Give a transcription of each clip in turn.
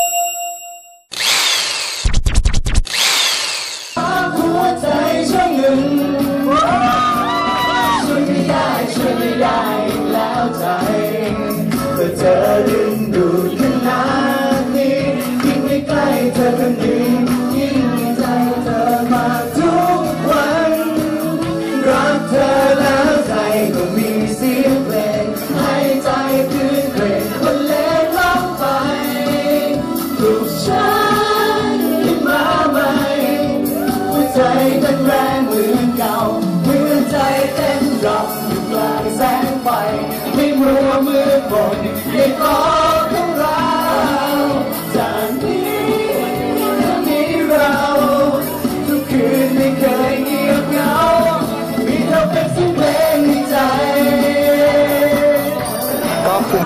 you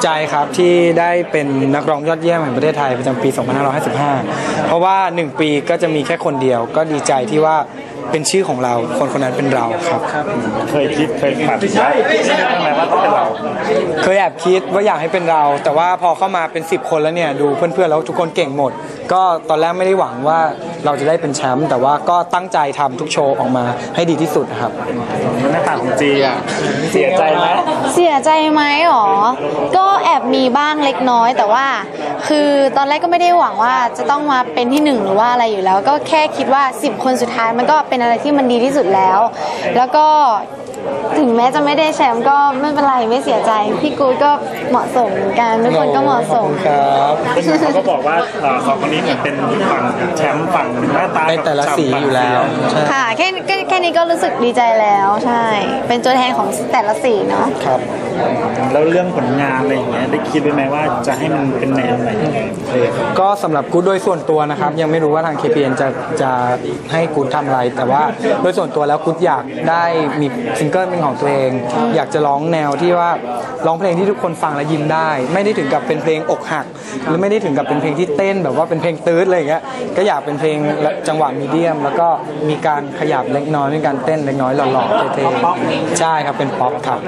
ใจครับที่ได้เป็นนักร้องยอดเยี่ยมแห่งประเทศไทยประจำปี 2555 เพราะว่า 1 ปีก็จะมีแค่คนเดียว ก็ดีใจที่ว่าเป็นชื่อของเรา คนคนนั้นเป็นเราครับ เคยคิดเคยฝันไหมทำไมว่าต้องเป็นเรา เคยแอบคิดว่าอยากให้เป็นเรา แต่ว่าพอเข้ามาเป็น 10 คนแล้วเนี่ยดูเพื่อนๆแล้วทุกคนเก่งหมดก็ตอนแรกไม่ได้หวังว่าเราจะได้เป็นแชมป์แต่ว่าก็ตั้งใจทำทุกโชว์ออกมาให้ดีที่สุดครับหน้าตาของจีอะเสียใจไหมเสียใจไหมหรอ ก็แอบมีบ้างเล็กน้อย แต่ว่า คือตอนแรกก็ไม่ได้หวังว่าจะต้องมาเป็นที่หนึ่งหรือว่าอะไรอยู่แล้ว ก็แค่คิดว่า 10 คนสุดท้ายมันก็เป็นอะไรที่มันดีที่สุดแล้ว แล้วก็ ถึงแม้จะไม่ได้แชมป์ก็ไม่เป็นไรไม่เสียใจ พี่กูดก็เหมาะสมเหมือนกันทุกคนก็เหมาะสม ครับซึ่งเขาก็บอกว่าเอ่อสองคนนี้เหมือนเป็นฝั่งแชมป์ฝั่งหน้าตาในแต่ละสีอยู่แล้วใช่ค่ะแค่แค่แค่นี้ก็รู้สึกดีใจแล้วใช่ เป็นตัวแทนของแต่ละสีเนาะครับ แล้วเรื่องผลงานอะไรอย่างเงี้ยได้คิดไว้ไหมว่าจะให้มันเป็นแนวไหนเพลงก็สำหรับกู๊ดโดยส่วนตัวนะครับ ยังไม่รู้ว่าทาง KPN จะจะให้กู๊ดทำอะไร แต่ว่าโดยส่วนตัวแล้วกู๊ดอยากได้มีซิงเกิลเป็นของตัวเอง อยากจะร้องแนวที่ว่าร้องเพลงที่ทุกคนฟังแล้วยิ้มได้ ไม่ได้ถึงกับเป็นเพลงอกหัก หรือไม่ได้ถึงกับเป็นเพลงที่เต้นแบบว่าเป็นเพลงตื้ดอะไรอย่างเงี้ยก็อยากเป็นเพลงจังหวะมีเดียม แล้วก็มีการขยับเล็กน้อยมีการเต้นเล็กน้อยหล่อๆเท่ๆใช่ครับเป็นป๊อปครับ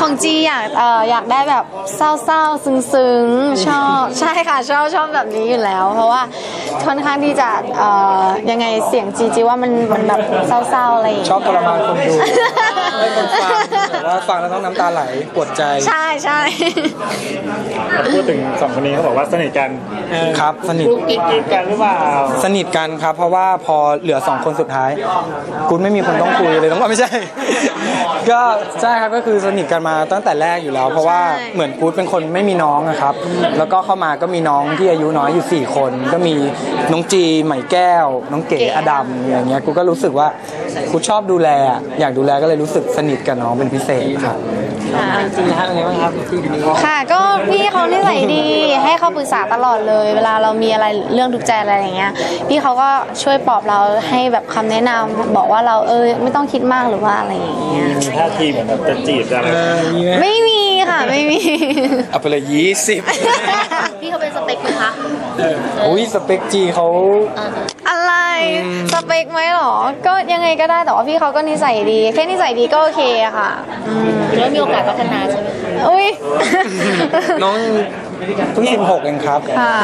ของจีอยากเอ่ออยากได้แบบเศร้าๆซึ้งๆชอบใช่ค่ะชอบชอบแบบนี้อยู่แล้ว เพราะว่าค่อนข้างที่จะเอ่อยังไงเสียงจีจีว่ามันมันแบบเศร้าๆอะไรอย่างชอบเงี้ยทรมานคนดูให้คนฟังแต่ว่าฟังแล้วต้องน้ำตาไหลปวดใจใช่ใช่พูดถึงสองคนนี้เขาบอกว่าสนิทกันครับสนิทกิ๊กกิ๊กกันหรือเปล่าสนิทกันครับ เพราะว่าพอเหลือสองคนสุดท้ายกูไม่มีคนต้องคุยเลยต้องว่าไม่ใช่ ก็ใช่ครับก็คือสนิทกันมาตั้งแต่แรกอยู่แล้ว เพราะว่าเหมือนกูเป็นคนไม่มีน้องนะครับ แล้วก็เข้ามาก็มีน้องที่อายุน้อยอยู่ 4 คน ก็มีน้องจีใหม่แก้ว น้องเก๋อดัมอย่างเงี้ยกูก็รู้สึกว่ากูชอบดูแลอะอยากดูแลก็เลยรู้สึกสนิทกับน้องเป็นพิเศษครับจริงๆครับเป็นไงบ้างครับที่นี้ค่ะ ก็พี่เขานิสัยดีให้เขาปรึกษาตลอดเลย เวลาเรามีอะไรเรื่องทุกข์ใจอะไรอย่างเงี้ย พี่เขาก็ช่วยปลอบเราให้แบบคำแนะนำบอกว่าเราเออไม่ต้องคิดมากหรือว่าอะไรอย่างเงี้ยมีท่าทีเหมือนแบบจะจีบจะอะไรมีไหมไม่มีค่ะไม่มีเอาไปเลยยี่สิบพี่เขาเป็นสเปคไหมคะอุ้ยสเปคจีเขาอะไร สเปคไหมหรอ ก็ยังไงก็ได้แต่ว่าพี่เขาก็นิสัยดี แค่นิสัยดีก็โอเคอะค่ะอืมหรือว่ามีโอกาสพัฒนาใช่ไหมคะอุ้ย น้อง เพิ่งสิบหกเองครับค่ะ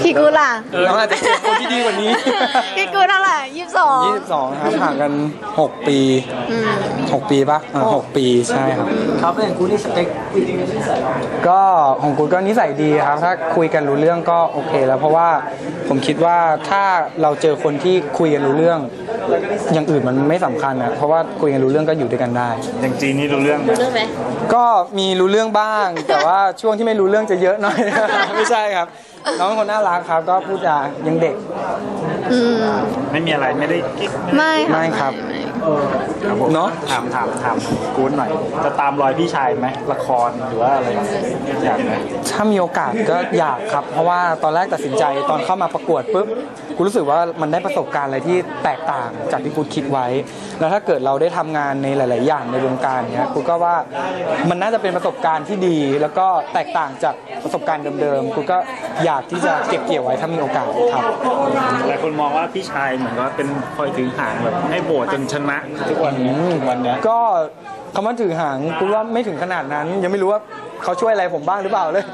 พี่กูล่ะน้องอาจจะเจอคนที่ดีกว่านี้ พี่กูเท่าไหร่ยี่สิบสองยี่สิบสองครับห่างกันหกปีหกปีปะอ่าหกปีใช่ครับเขาเป็นกูนี่สเปคผู้หญิงที่ใส่ก็ของคุณก็นิสัยดีครับ ถ้าคุยกันรู้เรื่องก็โอเค แล้วเพราะว่าผมคิดว่าถ้าเราเจอคนที่คุยกันรู้เรื่อง อย่างอื่นมันไม่สำคัญนะเพราะว่าคุยกันรู้เรื่องก็อยู่ด้วยกันได้ อย่างจีนนี่รู้เรื่องไหมเรื่องไหมก็มีรู้เรื่องบ้าง แต่ว่าช่วงที่ไม่รู้เรื่องจะเยอะหน่อย ไม่ใช่ครับ น้องเป็นคนน่ารักครับ ก็พูดจายังเด็ก อืมไม่มีอะไรไม่ได้กิ๊กไม่ค่ะไม่ครับครับผมเนอะ ถามถามถามกู๊ดหน่อย จะตามรอยพี่ชายไหมละครหรือว่าอะไรอยากไหมถ้ามีโอกาสก็อยากครับ เพราะว่าตอนแรกตัดสินใจตอนเข้ามาประกวดปุ๊บ กูรู้สึกว่ามันได้ประสบการณ์อะไรที่แตกต่างจากที่กูคิดไว้ แล้วถ้าเกิดเราได้ทำงานในหลาย ๆ อย่างในวงการเนี้ยกูก็ว่ามันน่าจะเป็นประสบการณ์ที่ดี แล้วก็แตกต่างจากประสบการณ์เดิม ๆ กูก็อยากที่จะเก็บเกี่ยวไว้ถ้ามีโอกาสครับ หลายคนมองว่าพี่ชายเหมือนกับว่าเป็นคอยถือหางแบบให้โบสจนชนะทุกวันนี้ทุกวันเนี้ย ก็คำว่าถือหางกูว่าไม่ถึงขนาดนั้น ยังไม่รู้ว่าเขาช่วยอะไรผมบ้างหรือเปล่าเลย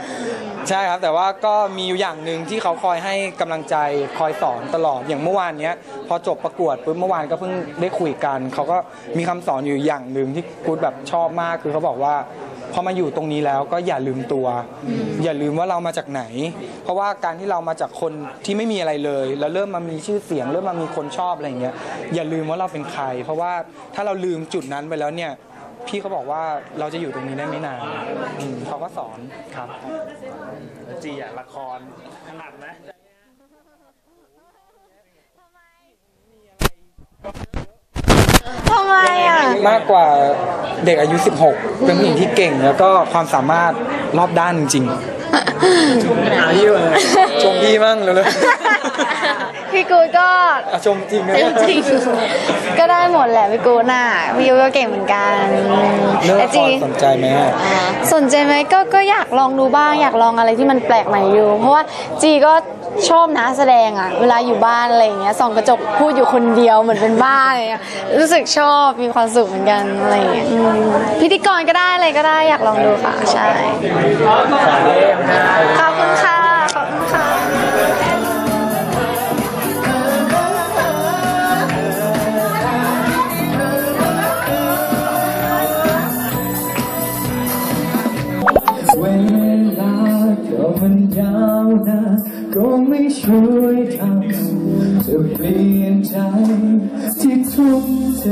ใช่ครับแต่ว่าก็มีอยู่อย่างหนึ่งที่เขาคอยให้กำลังใจคอยสอนตลอดอย่างเมื่อวานเนี้ย พอจบประกวดปุ๊บเมื่อวานก็เพิ่งได้คุยกัน เขาก็มีคำสอนอยู่อย่างหนึ่งที่กูดแบบชอบมากคือเขาบอกว่า พอมาอยู่ตรงนี้แล้วก็อย่าลืมตัว อย่าลืมว่าเรามาจากไหน เพราะว่าการที่เรามาจากคนที่ไม่มีอะไรเลย แล้วเริ่มมามีชื่อเสียง เริ่มมามีคนชอบอะไรอย่างเงี้ยอย่าลืมว่าเราเป็นใคร เพราะว่าถ้าเราลืมจุดนั้นไปแล้วเนี่ยพี่เขาบอกว่าเราจะอยู่ตรงนี้ได้ไม่นานอืมเขาก็สอนครับ จีอะละครถนัดไหมทำไมอะ มากกว่าเด็กอายุ 16 เป็นผู้หญิงที่เก่งแล้วก็ความสามารถรอบด้านจริงๆหาพี่เลยชมพี่มั่งเลย พี่กูดก็อะชมจริงนะจริงๆก็ได้หมดแหละพี่กูดน่ะพี่กูดก็เก่งเหมือนกันเรื่องแต่ละคจีรสนใจไหมอะสนใจไหมก็ก็อยากลองดูบ้างอยากลองอะไรที่มันแปลกใหม่อยู่ เพราะว่าจีก็ชอบนะแสดงอะ เวลาอยู่บ้านอะไรอย่างเงี้ยส่องกระจกพูดอยู่คนเดียวเหมือนเป็นบ้าอะไรเงี้ยรู้สึกชอบมีความสุขเหมือนกันอะไรอย่างเงี้ยอืมพิธีกรก็ได้อะไรก็ได้อยากลองดูค่ะใช่ขอบคุณค่ะ ช่วยทำจะเปลี่ยนใจ ที่ทุ่มเท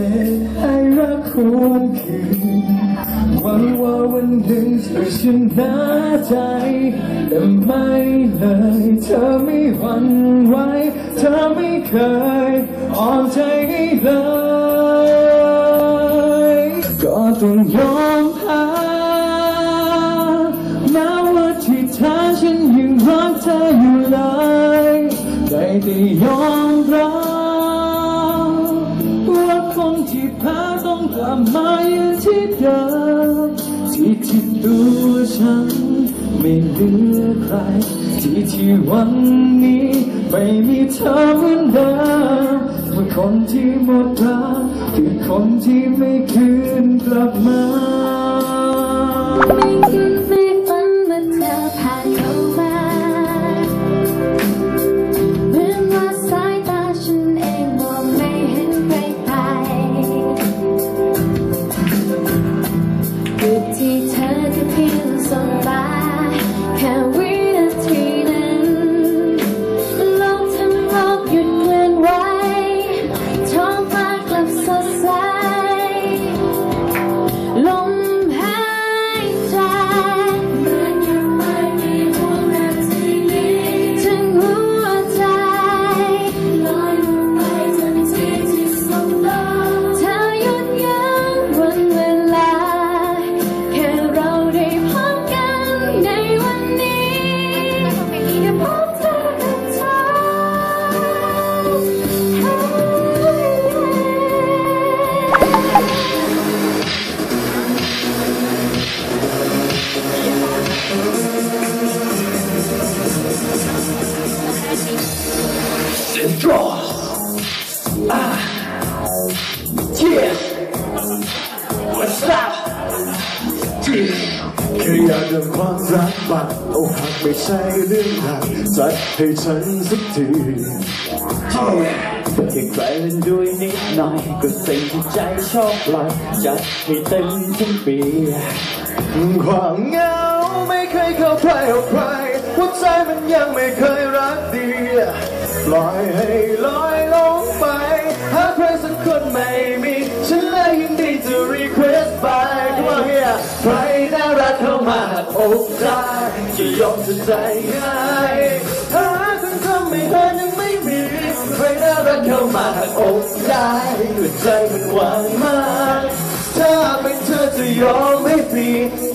ให้รักควรคืนหวังว่าวันหนึ่งเธอชนะใจ แต่ไม่เลยเธอไม่หวั่นไหวเธอไม่เคยอ่อนใจเลย ก็ต้องยอมแพ้แม้ว่าที่แท้ฉันยังรักเธออยู่เลย ได้แต่ยอมรับว่าคนที่แพ้ต้องกลับมาอยู่ที่เดิมที่ที่ตัวฉันไม่เหลือใคร ที่ที่วันนี้ไม่มีเธอเหมือนเดิมเมื่อคนที่หมดรักคือคนที่ไม่คืนกลับมา แค่อยากเรื่องความรักบ้างอกหักไม่ใช่เรื่องราวจัดให้ฉันสักทีแค่ใครเล่นด้วยนิดหน่อยก็สิ่งที่ใจชอบปล่อยจัดให้เต็มทั้งปีความเหงาไม่เคยเข้าใครเอาใครหัวใจมันยังไม่เคยรักดีปล่อยให้ลอยลงไปหาใครสักคนไม่มี ยยินดีจะ request ไปว่าเฮียใครน่ารักเข้ามาอกใจจะยอมจะใจง่ายถ้าคนทำไม่เธอยังไม่มีใครน่ารักเข้ามาอกใจหัวใจมันหวานมากถ้าเป็นเธอจะยอมให้ปี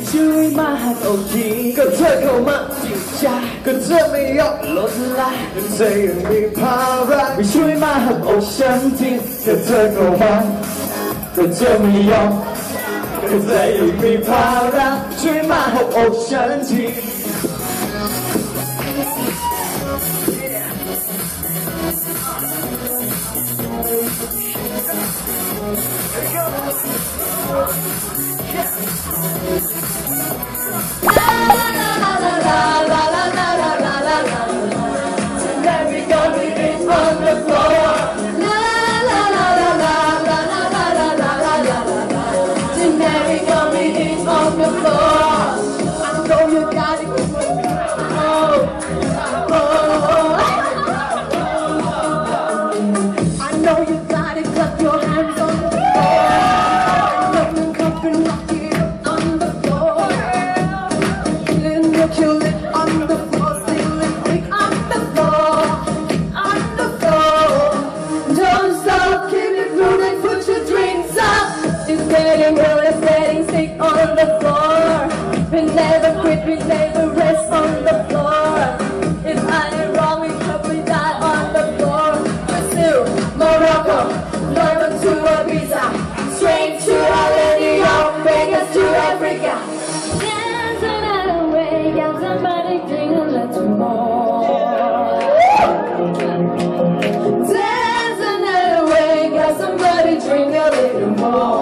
ช่วยมาหักอกทีก็เธอเข้ามาจริงใจก็เธอไม่ยอมลดละก็เธอยังมีภาระไม่ช่วยมาหักอกฉันทีก็เธอเข้ามา ก็เธอไม่ยอมก็เลยมีภาระช่วยมาหกอกฉันที every on the floor. If I am wrong, we probably die on the floor. Brazil, Morocco, straight to Vegas to Africa. Way, somebody drink a little more. Way, somebody drink a little more.